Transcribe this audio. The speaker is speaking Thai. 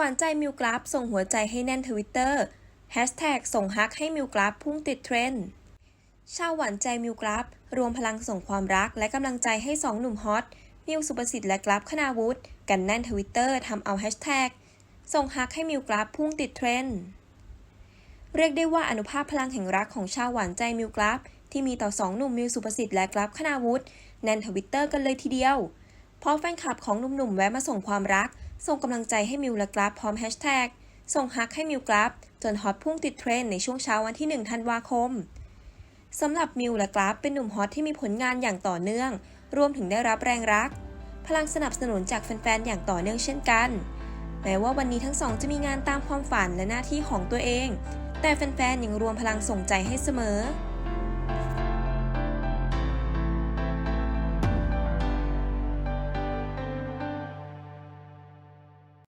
หวานใจมิวกราฟส่งหัวใจให้แน่นทวิตเตอร์แฮชแท็กส่งฮักให้มิวกราฟพุ่งติดเทรนด์ชาวหวานใจมิวกราฟรวมพลังส่งความรักและกำลังใจให้สองหนุ่มฮอตมิวสุประสิทธิ์และกราฟคณาวุฒิกันแน่นทวิตเตอร์ทำเอาแฮชแท็กส่งฮักให้มิวกราฟพุ่งติดเทรนด์เรียกได้ว่าอนุภาพพลังแห่งรักของชาวหวานใจมิวกราฟที่มีต่อสองหนุ่มมิวสุประสิทธิ์และกราฟคณาวุฒิแน่นทวิตเตอร์กันเลยทีเดียว เพราะแฟนคลับของหนุ่มๆแวะมาส่งความรัก ส่งกำลังใจให้มิวและกราฟพร้อมแฮชแท็กส่งฮักให้มิวกราฟจนฮอตพุ่งติดเทรนในช่วงเช้าวันที่ 1 ธันวาคมสำหรับมิวและกราฟเป็นหนุ่มฮอตที่มีผลงานอย่างต่อเนื่อง รวมถึงได้รับแรงรัก พลังสนับสนุนจากแฟนๆ อย่างต่อเนื่องเช่นกัน แม้ว่าวันนี้ทั้งสองจะมีงานตามความฝันและหน้าที่ของตัวเอง แต่แฟนๆ ยังรวมพลังส่งใจให้เสมอ